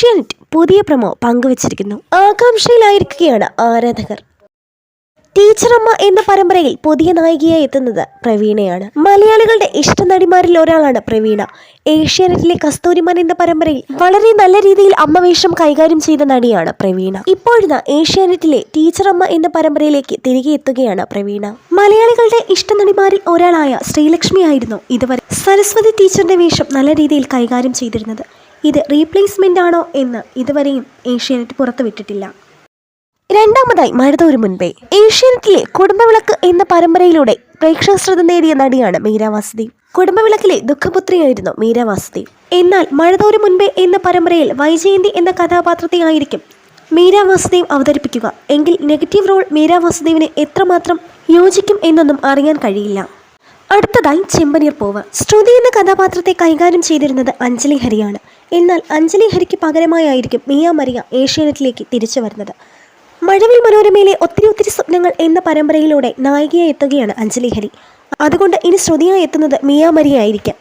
ഏഷ്യാനെറ്റ് പുതിയ പ്രമോ പങ്കുവച്ചിരിക്കുന്നു. ആകാംക്ഷയിലായിരിക്കുകയാണ് ആരാധകർ. ടീച്ചറമ്മ എന്ന പരമ്പരയിൽ പുതിയ നായികയായി എത്തുന്നത് പ്രവീണയാണ്. മലയാളികളുടെ ഇഷ്ട നടിമാരിൽ ഒരാളാണ് പ്രവീണ. ഏഷ്യാനെറ്റിലെ കസ്തൂരിമാൻ എന്ന പരമ്പരയിൽ വളരെ നല്ല രീതിയിൽ അമ്മവേഷം കൈകാര്യം ചെയ്ത നടിയാണ് പ്രവീണ. ഇപ്പോഴിതാ ഏഷ്യാനെറ്റിലെ ടീച്ചറമ്മ എന്ന പരമ്പരയിലേക്ക് തിരികെ എത്തുകയാണ് പ്രവീണ. മലയാളികളുടെ ഇഷ്ട നടിമാരിൽ ഒരാളായ ശ്രീലക്ഷ്മി ആയിരുന്നു ഇതുവരെ സരസ്വതി ടീച്ചറിന്റെ വേഷം നല്ല രീതിയിൽ കൈകാര്യം ചെയ്തിരുന്നത്. ഇത് റീപ്ലേസ്മെന്റ് ആണോ എന്ന് ഇതുവരെയും ഏഷ്യാനെറ്റ് പുറത്തുവിട്ടിട്ടില്ല. രണ്ടാമതായി മരുതൂര് മുൻപേ. ഏഷ്യാനെറ്റിലെ കുടുംബവിളക്ക് എന്ന പരമ്പരയിലൂടെ പ്രേക്ഷക ശ്രദ്ധ നേടിയ നടിയാണ് മീര കുടുംബവിളക്കിലെ ദുഃഖപുത്രിയായിരുന്നു മീര എന്നാൽ മഴതോരു മുൻപേ എന്ന പരമ്പരയിൽ വൈജയന്തി എന്ന കഥാപാത്രത്തെ ആയിരിക്കും വാസുദേവ് അവതരിപ്പിക്കുക. എങ്കിൽ നെഗറ്റീവ് റോൾ മീര വാസുദേവിന് എത്രമാത്രം യോജിക്കും എന്നൊന്നും അറിയാൻ കഴിയില്ല. അടുത്തതായി ചെമ്പനീർ പൂവ്. ശ്രുതി എന്ന കഥാപാത്രത്തെ കൈകാര്യം ചെയ്തിരുന്നത് അഞ്ജലി ഹരിയാണ്. എന്നാൽ അഞ്ജലി ഹരിക്ക് പകരമായായിരിക്കും മിയ മരിയ ഏഷ്യാനെറ്റിലേക്ക് തിരിച്ചു വരുന്നത്. മഴവിൽ മനോരമയിലെ ഒത്തിരി ഒത്തിരി സ്വപ്നങ്ങൾ എന്ന പരമ്പരയിലൂടെ നായികയായി എത്തുകയാണ് അഞ്ജലി ഹരി. അതുകൊണ്ട് ഇനി ശ്രുതിയായി എത്തുന്നത് മിയ മരിയ ആയിരിക്കാം.